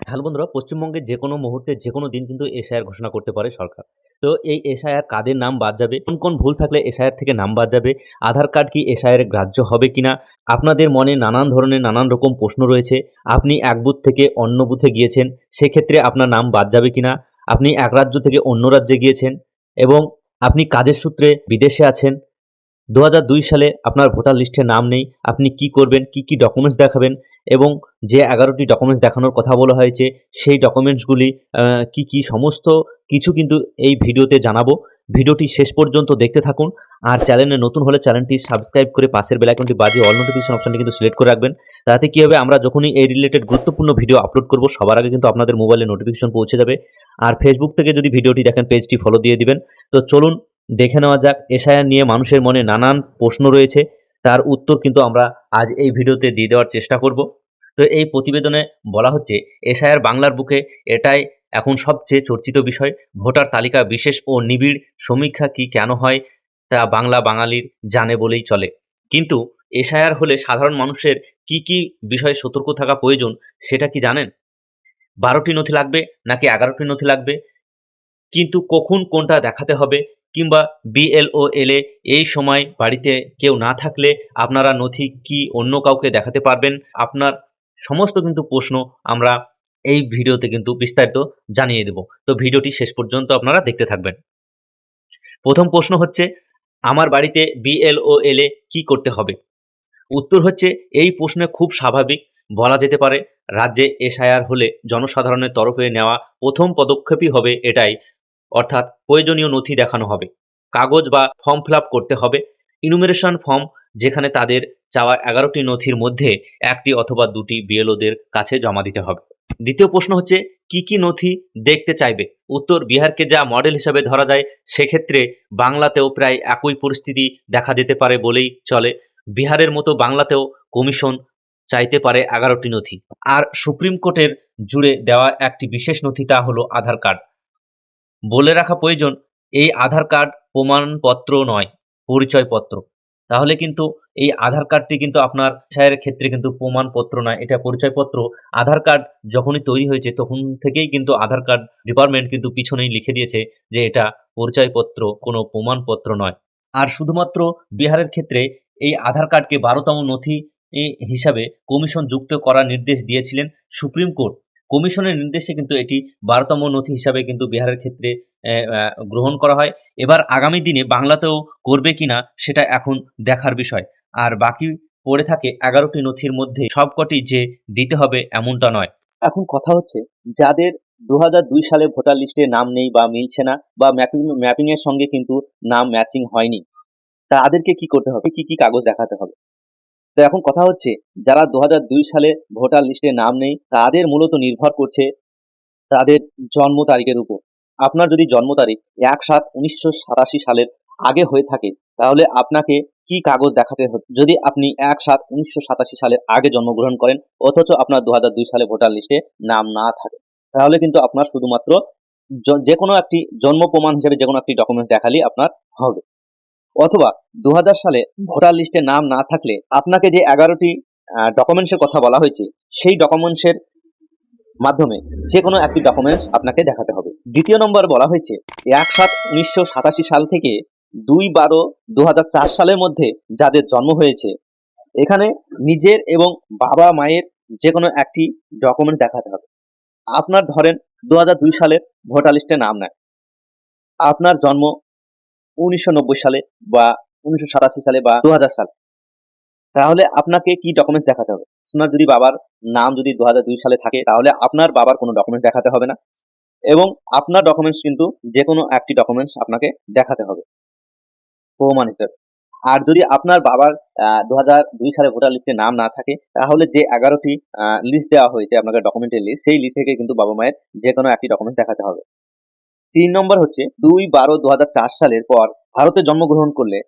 Hello বন্ধুরা পশ্চিমবঙ্গে যে কোনো মুহূর্তে যে কোনো দিন কিন্তু এসআইআর ঘোষণা করতে পারে সরকার। তো এই এসআইআর কাদের নাম বাদ যাবে? কোন কোন ভুল থাকলে এসআইআর থেকে নাম বাদ যাবে? আধার কার্ড কি এসআইআর গ্রাহ্য হবে কিনা? আপনাদের মনে নানান ধরনের নানান রকম প্রশ্ন রয়েছে। আপনি এক বুথ থেকে অন্য বুথে গিয়েছেন, সেক্ষেত্রে আপনার নাম বাদ যাবে কিনা? আপনি এক রাজ্য থেকে অন্য রাজ্যে গিয়েছেন এবং আপনি কাজের সূত্রে বিদেশে আছেন দু হাজার দুই সালে আপনার ভোটার লিস্টে নাম নেই, আপনি কি করবেন, কি কি ডকুমেন্টস দেখাবেন এবং যে এগারোটি ডকুমেন্টস দেখানোর কথা বলা হয়েছে, সেই ডকুমেন্টসগুলি কি কি সমস্ত কিছু কিন্তু এই ভিডিওতে জানাব। ভিডিওটি শেষ পর্যন্ত দেখতে থাকুন আর চ্যানেলে নতুন হলে চ্যানেলটি সাবস্ক্রাইব করে পাশের বেলাইকনটি বাজিয়ে অল নোটিফিকেশন অপশনটি কিন্তু সিলেক্ট করে রাখবেন। তাতে কি হবে, আমরা যখনই এই রিলেটেড গুরুত্বপূর্ণ ভিডিও আপলোড করব, সবার আগে কিন্তু আপনাদের মোবাইলে নোটিফিকেশন পৌঁছে যাবে। আর ফেসবুক থেকে যদি ভিডিওটি দেখেন পেজটি ফলো দিয়ে দিবেন। তো চলুন দেখে নেওয়া যাক। এসআইআর নিয়ে মানুষের মনে নানান প্রশ্ন রয়েছে। তার উত্তর কিন্তু আমরা আজ এই ভিডিওতে দিয়ে দেওয়ার চেষ্টা করব। তো এই প্রতিবেদনে বলা হচ্ছে, এসআইআর বাংলার বুকে এটাই এখন সবচেয়ে চর্চিত বিষয়। ভোটার তালিকা বিশেষ ও নিবিড় সমীক্ষা কি কেন হয় তা বাংলা বাঙালির জানে বলেই চলে। কিন্তু এসআইআর হলে সাধারণ মানুষের কি কি বিষয়ে সতর্ক থাকা প্রয়োজন সেটা কি জানেন? বারোটি নথি লাগবে নাকি এগারোটি নথি লাগবে? কিন্তু কখন কোনটা দেখাতে হবে কিংবা বিএলও এলে এই সময় বাড়িতে কেউ না থাকলে আপনারা নথি কি অন্য কাউকে দেখাতে পারবেন? আপনার সমস্ত কিন্তু প্রশ্ন আমরা এই ভিডিওতে কিন্তু বিস্তারিত জানিয়ে দেব। তো ভিডিওটি শেষ পর্যন্ত আপনারা দেখতে থাকবেন। প্রথম প্রশ্ন হচ্ছে, আমার বাড়িতে বিএলও এলে কি করতে হবে? উত্তর হচ্ছে, এই প্রশ্নে খুব স্বাভাবিক বলা যেতে পারে, রাজ্যে এসআইআর হলে জনসাধারণের তরফে নেওয়া প্রথম পদক্ষেপই হবে এটাই। অর্থাৎ প্রয়োজনীয় নথি দেখানো হবে, কাগজ বা ফর্ম ফিল করতে হবে ইনুমেরেশন ফর্ম যেখানে তাদের চাওয়া এগারোটি নথির মধ্যে একটি অথবা দুটি বিএলওদের কাছে জমা দিতে হবে। দ্বিতীয় প্রশ্ন হচ্ছে, কি কি নথি দেখতে চাইবে? উত্তর, বিহারকে যা মডেল হিসাবে ধরা যায়, সেক্ষেত্রে বাংলাতেও প্রায় একই পরিস্থিতি দেখা যেতে পারে বলেই চলে। বিহারের মতো বাংলাতেও কমিশন চাইতে পারে এগারোটি নথি। আর সুপ্রিম কোর্টের জুড়ে দেওয়া একটি বিশেষ নথি তা হলো আধার কার্ড। বলে রাখা প্রয়োজন, এই আধার কার্ড প্রমাণপত্র নয়, পরিচয়পত্র। তাহলে কিন্তু এই আধার কার্ডটি কিন্তু আপনার ছায়ের ক্ষেত্রে কিন্তু প্রমাণপত্র নয়, এটা পরিচয়পত্র। আধার কার্ড যখনই তৈরি হয়েছে তখন থেকেই কিন্তু আধার কার্ড ডিপার্টমেন্ট কিন্তু পিছনেই লিখে দিয়েছে যে এটা পরিচয়পত্র, কোনো প্রমাণপত্র নয়। আর শুধুমাত্র বিহারের ক্ষেত্রে এই আধার কার্ডকে বারোতম নথি হিসাবে কমিশন যুক্ত করার নির্দেশ দিয়েছিলেন সুপ্রিম কোর্ট। কমিশনের নির্দেশে কিন্তু এটি বারোতম নথি হিসাবে কিন্তু বিহারের ক্ষেত্রে গ্রহণ করা হয়। এবার আগামী দিনে বাংলাতেও করবে কিনা সেটা এখন দেখার বিষয়। আর বাকি পড়ে থাকে এগারোটি নথির মধ্যে সবকটি যে দিতে হবে এমনটা নয়। এখন কথা হচ্ছে, যাদের দু দুই সালে ভোটার লিস্টে নাম নেই বা মিলছে না বা ম্যাপিং ম্যাপিং এর সঙ্গে কিন্তু নাম ম্যাচিং হয়নি, তাদেরকে কি করতে হবে? কি কি কাগজ দেখাতে হবে? তো এখন কথা হচ্ছে, যারা দু হাজার দুই সালে ভোটার লিস্টে নাম নেই, তাদের মূলত নির্ভর করছে তাদের জন্ম তারিখের উপর। আপনার যদি জন্ম তারিখ এক সাত উনিশশো সাতাশি সালের আগে হয়ে থাকে, তাহলে আপনাকে কি কাগজ দেখাতে হবে যদি আপনি এক সাত উনিশশো সাতাশি সালের আগে জন্মগ্রহণ করেন, অথচ আপনার দু দুই সালে ভোটার লিস্টে নাম না থাকে, তাহলে কিন্তু আপনার শুধুমাত্র যে কোনো একটি জন্ম প্রমাণ হিসেবে যে কোনো একটি ডকুমেন্ট দেখালেই আপনার হবে। অথবা দু হাজার সালে ভোটার লিস্টে নাম না থাকলে আপনাকে যে এগারোটি ডকুমেন্টসের কথা বলা হয়েছে, সেই ডকুমেন্টসের মাধ্যমে যে কোনো একটি ডকুমেন্টস আপনাকে দেখাতে হবে। দ্বিতীয় নম্বর বলা হয়েছে, এক সাত উনিশশো সাতাশি সাল থেকে দুই বারো দু সালের মধ্যে যাদের জন্ম হয়েছে, এখানে নিজের এবং বাবা মায়ের যে কোনো একটি ডকুমেন্ট দেখাতে হবে। আপনার ধরেন দু সালের ভোটার লিস্টে নাম নেয়। আপনার জন্ম উনিশশো নব্বই সালে বা উনিশশো সাতাশি সালে বা দু সালে। তাহলে আপনাকে কি ডকুমেন্ট দেখাতে হবে? আপনার যদি বাবার নাম যদি দু হাজার দুই সালে থাকে, তাহলে আপনার বাবার কোনো ডকুমেন্ট দেখাতে হবে না। এবং আপনার ডকুমেন্টস কিন্তু যে কোনো একটি ডকুমেন্টস আপনাকে দেখাতে হবে। প্রমাণ হিসেবে। আর যদি আপনার বাবার দু দুই সালে ভোটার লিস্টে নাম না থাকে, তাহলে যে এগারোটি লিস্ট দেওয়া হয়েছে আপনাকে ডকুমেন্টের লিস্ট সেই লিস্ট থেকে কিন্তু বাবা মায়ের যে কোনো একটি ডকুমেন্ট দেখাতে হবে। তিন নম্বর হচ্ছে দুই বারো দু সালের পর ভারতে জন্মগ্রহণ করলে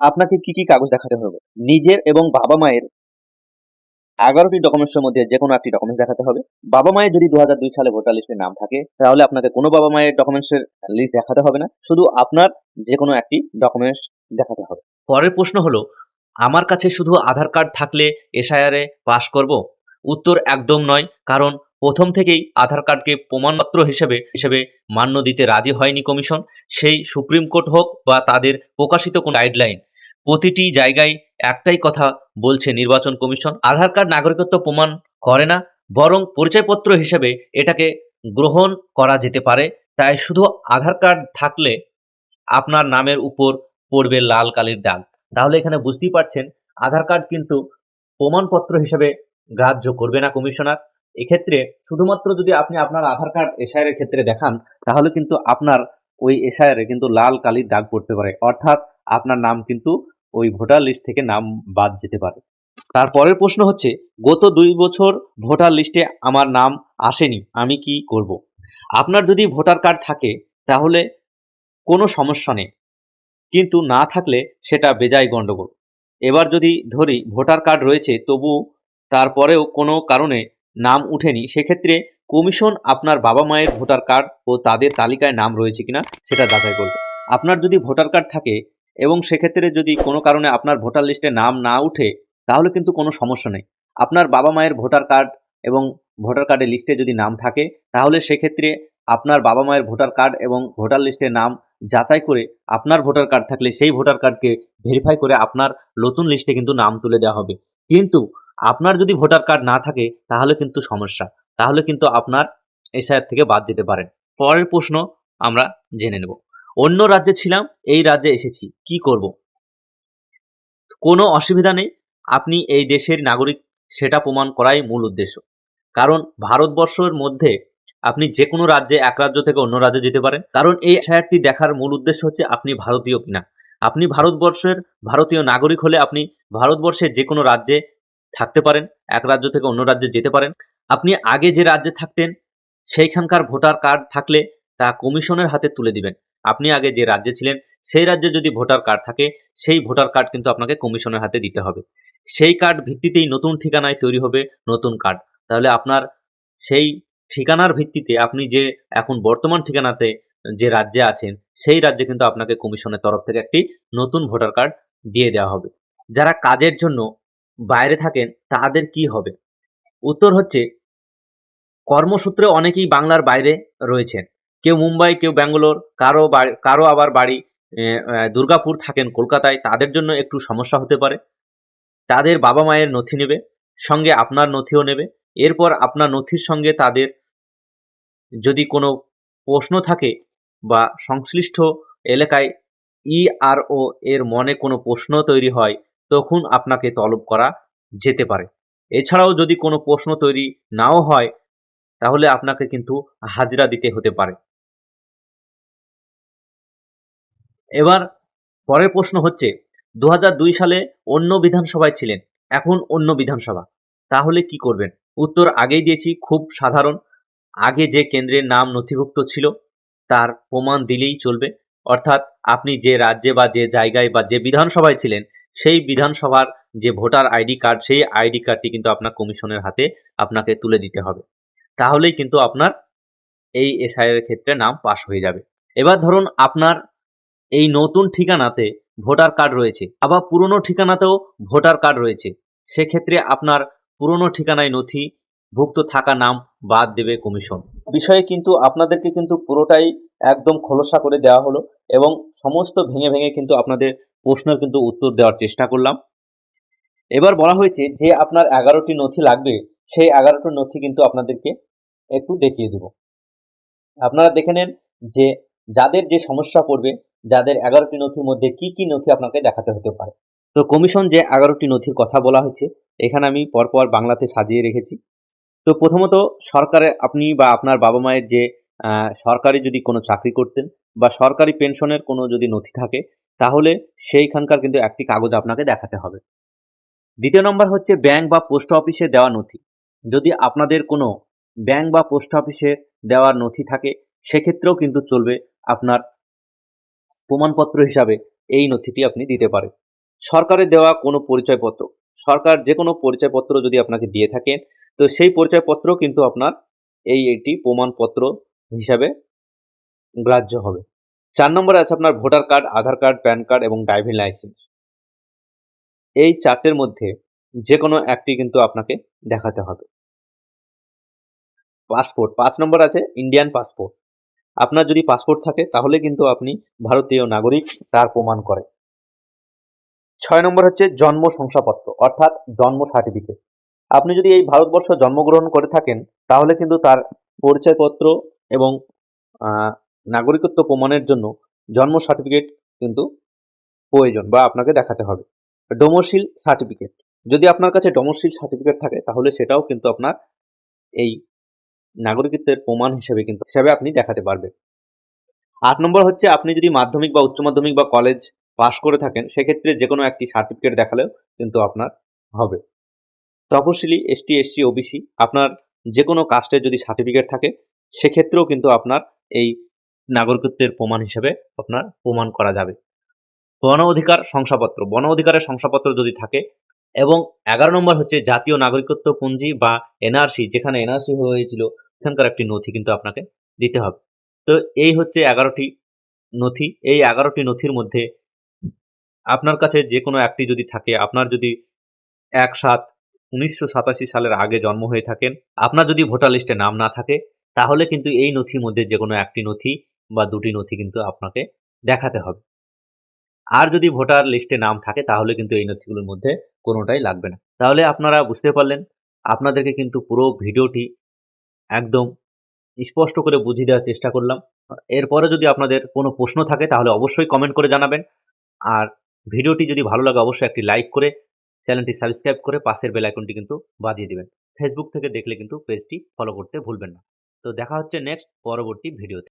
আপনাকে কি কি কাগজ দেখাতে হবে? নিজের এবং বাবা মায়ের এগারোটি ডকুমেন্টসের মধ্যে যে কোনো একটি ডকুমেন্টস দেখাতে হবে। বাবা মায়ের যদি দু দুই সালে ভোটার লিস্টে নাম থাকে, তাহলে আপনাকে কোনো বাবা মায়ের ডকুমেন্টসের লিস্ট দেখাতে হবে না। শুধু আপনার যে কোনো একটি ডকুমেন্টস দেখাতে হবে। পরের প্রশ্ন হলো, আমার কাছে শুধু আধার কার্ড থাকলে এসআইআরে পাস করব? উত্তর একদম নয়, কারণ প্রথম থেকেই আধার কার্ডকে প্রমাণপত্র হিসেবে হিসেবে মান্য দিতে রাজি হয়নি কমিশন। সেই সুপ্রিম কোর্ট হোক বা তাদের প্রকাশিত কোনো গাইডলাইন প্রতিটি জায়গায় একটাই কথা বলছে নির্বাচন কমিশন, আধার কার্ড নাগরিকত্ব প্রমাণ করে না, বরং পরিচয়পত্র হিসেবে এটাকে গ্রহণ করা যেতে পারে। তাই শুধু আধার কার্ড থাকলে আপনার নামের উপর পড়বে লাল কালির দাগ। তাহলে এখানে বুঝতেই পারছেন, আধার কার্ড কিন্তু প্রমাণপত্র হিসেবে গ্রাহ্য করবে না কমিশনার। এক্ষেত্রে শুধুমাত্র যদি আপনি আপনার আধার কার্ড এসআইয়ের ক্ষেত্রে দেখান, তাহলে কিন্তু আপনার ওই এসআইআরে কিন্তু লাল কালির দাগ পড়তে পারে। অর্থাৎ আপনার নাম কিন্তু ওই ভোটার লিস্ট থেকে নাম বাদ যেতে পারে। তারপরের প্রশ্ন হচ্ছে, গত দুই বছর ভোটার লিস্টে আমার নাম আসেনি, আমি কি করব? আপনার যদি ভোটার কার্ড থাকে, তাহলে কোনো সমস্যা নেই। কিন্তু না থাকলে সেটা বেজায় গণ্ডগোল এবার যদি ধরি, ভোটার কার্ড রয়েছে, তবু তারপরেও কোনো কারণে নাম উঠেনি, সেক্ষেত্রে কমিশন আপনার বাবা মায়ের ভোটার কার্ড ও তাদের তালিকায় নাম রয়েছে কিনা সেটা যাচাই করবে। আপনার যদি ভোটার কার্ড থাকে এবং সেক্ষেত্রে যদি কোনো কারণে আপনার ভোটার লিস্টে নাম না উঠে, তাহলে কিন্তু কোনো সমস্যা নেই। আপনার বাবা মায়ের ভোটার কার্ড এবং ভোটার কার্ডের লিস্টে যদি নাম থাকে, তাহলে সেক্ষেত্রে আপনার বাবা মায়ের ভোটার কার্ড এবং ভোটার লিস্টে নাম যাচাই করে আপনার ভোটার কার্ড থাকলে সেই ভোটার কার্ডকে ভেরিফাই করে আপনার নতুন লিস্টে কিন্তু নাম তুলে দেওয়া হবে। কিন্তু আপনার যদি ভোটার কার্ড না থাকে, তাহলে কিন্তু সমস্যা। তাহলে কিন্তু আপনার এসআইআর থেকে বাদ দিতে পারেন। পরের প্রশ্ন আমরা জেনে নেব। অন্য রাজ্যে ছিলাম, এই রাজ্যে এসেছি, কি করব? কোনো অসুবিধা নেই, আপনি এই দেশের নাগরিক, সেটা প্রমাণ করাই মূল উদ্দেশ্য। কারণ ভারতবর্ষের মধ্যে আপনি যে কোনো রাজ্যে এক রাজ্য থেকে অন্য রাজ্যে যেতে পারেন। কারণ এই এসআইআরটি দেখার মূল উদ্দেশ্য হচ্ছে আপনি ভারতীয় কিনা। আপনি ভারতবর্ষের ভারতীয় নাগরিক হলে আপনি ভারতবর্ষের যে কোনো রাজ্যে থাকতে পারেন, এক রাজ্য থেকে অন্য রাজ্যে যেতে পারেন। আপনি আগে যে রাজ্যে থাকতেন, সেইখানকার ভোটার কার্ড থাকলে তা কমিশনের হাতে তুলে দিবেন। আপনি আগে যে রাজ্যে ছিলেন, সেই রাজ্যে যদি ভোটার কার্ড থাকে, সেই ভোটার কার্ড কিন্তু আপনাকে কমিশনের হাতে দিতে হবে। সেই কার্ড ভিত্তিতেই নতুন ঠিকানায় তৈরি হবে নতুন কার্ড। তাহলে আপনার সেই ঠিকানার ভিত্তিতে আপনি যে এখন বর্তমান ঠিকানাতে যে রাজ্যে আছেন, সেই রাজ্যে কিন্তু আপনাকে কমিশনের তরফ থেকে একটি নতুন ভোটার কার্ড দিয়ে দেওয়া হবে। যারা কাজের জন্য বাইরে থাকেন, তাদের কি হবে? উত্তর হচ্ছে, কর্মসূত্রে অনেকেই বাংলার বাইরে রয়েছেন। কেউ মুম্বাই, কেউ ব্যাঙ্গালোর, কারও কারও আবার বাড়ি দুর্গাপুর থাকেন কলকাতায়, তাদের জন্য একটু সমস্যা হতে পারে। তাদের বাবা মায়ের নথি নেবে, সঙ্গে আপনার নথিও নেবে। এরপর আপনার নথির সঙ্গে তাদের যদি কোনো প্রশ্ন থাকে বা সংশ্লিষ্ট এলাকায় ইআরও এর মনে কোনো প্রশ্ন তৈরি হয় তখন আপনাকে তলব করা যেতে পারে। এছাড়াও যদি কোনো প্রশ্ন তৈরি নাও হয়, তাহলে আপনাকে কিন্তু হাজিরা দিতে হতে পারে। এবার পরের প্রশ্ন হচ্ছে দু হাজার দুই সালে অন্য বিধানসভায় ছিলেন, এখন অন্য বিধানসভা। তাহলে কি করবেন? উত্তর আগেই দিয়েছি, খুব সাধারণ। আগে যে কেন্দ্রের নাম নথিভুক্ত ছিল, তার প্রমাণ দিলেই চলবে। অর্থাৎ আপনি যে রাজ্যে বা যে জায়গায় বা যে বিধানসভায় ছিলেন সেই বিধানসভার যে ভোটার আইডি কার্ড, সেই আইডি কার্ডটি কিন্তু আপনার কমিশনের হাতে আপনাকে তুলে দিতে হবে। তাহলেই কিন্তু আপনার এই এসআইয়ের ক্ষেত্রে নাম পাশ হয়ে যাবে। এবার ধরুন আপনার এই নতুন ঠিকানাতে ভোটার কার্ড রয়েছে, আবার পুরনো ঠিকানাতেও ভোটার কার্ড রয়েছে। সেক্ষেত্রে আপনার পুরনো ঠিকানায় নথি ভুক্ত থাকা নাম বাদ দেবে কমিশন। বিষয়ে কিন্তু আপনাদেরকে কিন্তু পুরোটাই একদম খোলসা করে দেওয়া হলো এবং সমস্ত ভেঙে ভেঙে কিন্তু আপনাদের প্রশ্নের কিন্তু উত্তর দেওয়ার চেষ্টা করলাম। এবার বলা হয়েছে যে আপনার এগারোটি নথি লাগবে, সেই এগারোটি নথি কিন্তু আপনাদেরকে একটু দেখিয়ে দেব। আপনারা দেখে নেন যে যাদের যে সমস্যা পড়বে, যাদের এগারোটি নথির মধ্যে কি কি নথি আপনাকে দেখাতে হতে পারে। তো কমিশন যে এগারোটি নথির কথা বলা হয়েছে, এখানে আমি পরপর বাংলাতে সাজিয়ে রেখেছি। তো প্রথমত সরকারে আপনি বা আপনার বাবা মায়ের যে সরকারি যদি কোনো চাকরি করতেন বা সরকারি পেনশনের কোনো যদি নথি থাকে, তাহলে সেইখানকার কিন্তু একটি কাগজ আপনাকে দেখাতে হবে। দ্বিতীয় নম্বর হচ্ছে ব্যাংক বা পোস্ট অফিসে দেওয়া নথি। যদি আপনাদের কোনো ব্যাংক বা পোস্ট অফিসে দেওয়ার নথি থাকে, সেক্ষেত্রেও কিন্তু চলবে আপনার প্রমাণপত্র হিসাবে এই নথিটি আপনি দিতে পারেন। সরকারের দেওয়া কোনো পরিচয়পত্র, সরকার যে কোনো পরিচয়পত্র যদি আপনাকে দিয়ে থাকেন, তো সেই পরিচয়পত্র কিন্তু আপনার এই একটি প্রমাণপত্র হিসাবে গ্রাহ্য হবে। চার নম্বরে আছে আপনার voter card, Aadhaar card, PAN card এবং ড্রাইভিং লাইসেন্স। এই চারটের মধ্যে যে কোনো একটি কিন্তু আপনাকে দেখাতে হবে। পাসপোর্ট, পাঁচ নম্বর আছে ইন্ডিয়ান পাসপোর্ট। আপনার যদি পাসপোর্ট থাকে তাহলে কিন্তু আপনি ভারতীয় নাগরিক, তার প্রমাণ করে ছয় নম্বর হচ্ছে জন্ম শংসাপত্র, অর্থাৎ জন্ম সার্টিফিকেট। আপনি যদি এই ভারতবর্ষ জন্মগ্রহণ করে থাকেন, তাহলে কিন্তু তার পরিচয়পত্র এবং নাগরিকত্ব প্রমাণের জন্য জন্ম সার্টিফিকেট কিন্তু প্রয়োজন বা আপনাকে দেখাতে হবে। ডোমোসিল সার্টিফিকেট যদি আপনার কাছে ডোমোসিল সার্টিফিকেট থাকে, তাহলে সেটাও কিন্তু আপনার এই নাগরিকত্বের প্রমাণ হিসেবে কিন্তু, হিসাবে আপনি দেখাতে পারবেন। আট নম্বর হচ্ছে, আপনি যদি মাধ্যমিক বা উচ্চ মাধ্যমিক বা কলেজ পাশ করে থাকেন, সেক্ষেত্রে যে কোনো একটি সার্টিফিকেট দেখালেও কিন্তু আপনার হবে। তপশিলি এসটি এসসি ওবিসি আপনার যে কোনো কাস্টের যদি সার্টিফিকেট থাকে, সেক্ষেত্রেও কিন্তু আপনার এই নাগরিকত্বের প্রমাণ হিসেবে আপনার প্রমাণ করা যাবে। বন অধিকার শংসাপত্র, বন অধিকারের শংসাপত্র যদি থাকে এবং এগারো নম্বর হচ্ছে জাতীয় নাগরিকত্ব পুঞ্জি বা এনআরসি, যেখানে এনআরসি হয়েছিল, সেখানকার একটি নথি কিন্তু আপনাকে দিতে হবে। তো এই হচ্ছে এগারোটি নথি। এই এগারোটি নথির মধ্যে আপনার কাছে যে কোনো একটি যদি থাকে, আপনার যদি এক সাত উনিশশো সালের আগে জন্ম হয়ে থাকেন, আপনার যদি ভোটার লিস্টে নাম না থাকে, তাহলে কিন্তু এই নথির মধ্যে যে কোনো একটি নথি বা দুটি নথি কিন্তু আপনাকে দেখাতে হবে। আর যদি ভোটার লিস্টে নাম থাকে, তাহলে কিন্তু এই নথিগুলোর মধ্যে কোনোটাই লাগবে না। তাহলে আপনারা বুঝতে পারলেন, আপনাদেরকে কিন্তু পুরো ভিডিওটি একদম স্পষ্ট করে বুঝিয়ে দেওয়ার চেষ্টা করলাম। এরপরে যদি আপনাদের কোনো প্রশ্ন থাকে, তাহলে অবশ্যই কমেন্ট করে জানাবেন। আর ভিডিওটি যদি ভালো লাগে, অবশ্যই একটি লাইক করে, চ্যানেলটি সাবস্ক্রাইব করে পাশের বেল আইকনটি কিন্তু বাজিয়ে দিবেন। ফেসবুক থেকে দেখলে কিন্তু পেজটি ফলো করতে ভুলবেন না। তো দেখা হচ্ছে নেক্সট পরবর্তী ভিডিওতে